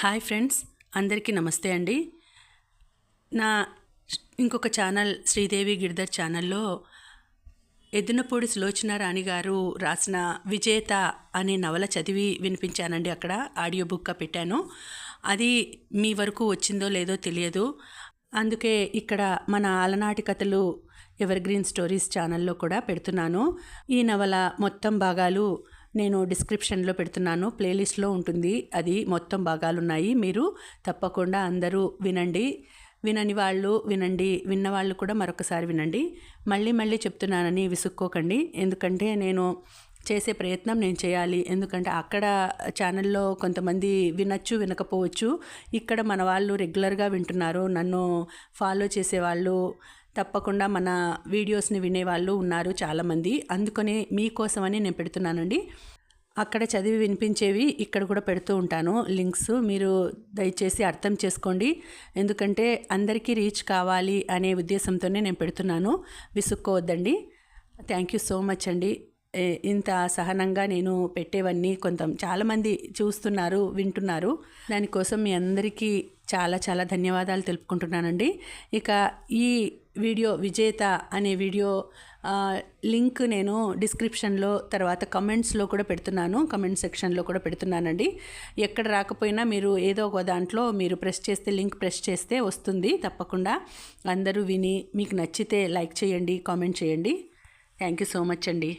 Hi friends అందరికీ నమస్తే అండి. నా ఇంకొక ఛానల్ శ్రీదేవి గిరిధర్ ఛానల్లో ఎద్దునపూడి సులోచన రాణి గారు రాసిన విజేత అనే నవల చదివి వినిపించానండి అక్కడ ఆడియో బుక్గా పెట్టాను. అది మీ వరకు వచ్చిందో లేదో తెలియదు. అందుకే ఇక్కడ మన అలనాటి కథలు ఎవర్ గ్రీన్ స్టోరీస్ ఛానల్లో కూడా పెడుతున్నాను. ఈ నవల మొత్తం భాగాలు నేను డిస్క్రిప్షన్లో పెడుతున్నాను ప్లేలిస్ట్లో ఉంటుంది. అది మొత్తం భాగాలు ఉన్నాయి మీరు తప్పకుండా అందరూ వినండి. వినని వాళ్ళు వినండి. విన్నవాళ్ళు కూడా మరొకసారి వినండి. మళ్ళీ మళ్ళీ చెప్తున్నానని విసుక్కోకండి. ఎందుకంటే నేను చేసే ప్రయత్నం నేను చేయాలి. ఎందుకంటే అక్కడ ఛానల్లో కొంతమంది వినొచ్చు వినకపోవచ్చు. ఇక్కడ మన వాళ్ళు రెగ్యులర్గా వింటున్నారు. నన్ను ఫాలో చేసేవాళ్ళు తప్పకుండా మన వీడియోస్ని వినేవాళ్ళు ఉన్నారు చాలామంది. అందుకని మీకోసమని నేను పెడుతున్నానండి. అక్కడ చదివి వినిపించేవి ఇక్కడ కూడా పెడుతూ ఉంటాను. లింక్స్ మీరు దయచేసి అర్థం చేసుకోండి. ఎందుకంటే అందరికీ రీచ్ కావాలి అనే ఉద్దేశంతోనే నేను పెడుతున్నాను. విసుక్కోవద్దండి. థ్యాంక్ యూ సో మచ్ అండి. ఇంత సహనంగా నేను పెట్టేవన్నీ కొంత చాలామంది చూస్తున్నారు వింటున్నారు. దానికోసం మీ అందరికీ చాలా చాలా ధన్యవాదాలు తెలుపుకుంటున్నానండి. ఇక ఈ వీడియో విజేత అనే వీడియో లింక్ నేను డిస్క్రిప్షన్లో తర్వాత కమెంట్స్లో కూడా పెడుతున్నాను. కమెంట్ సెక్షన్లో కూడా పెడుతున్నానండి. ఎక్కడ రాకపోయినా మీరు ఏదో ఒక దాంట్లో మీరు ప్రెస్ చేస్తే లింక్ ప్రెస్ చేస్తే వస్తుంది తప్పకుండా. అందరూ విని మీకు నచ్చితే లైక్ చేయండి కామెంట్ చేయండి. థ్యాంక్ యూ సో మచ్ అండి.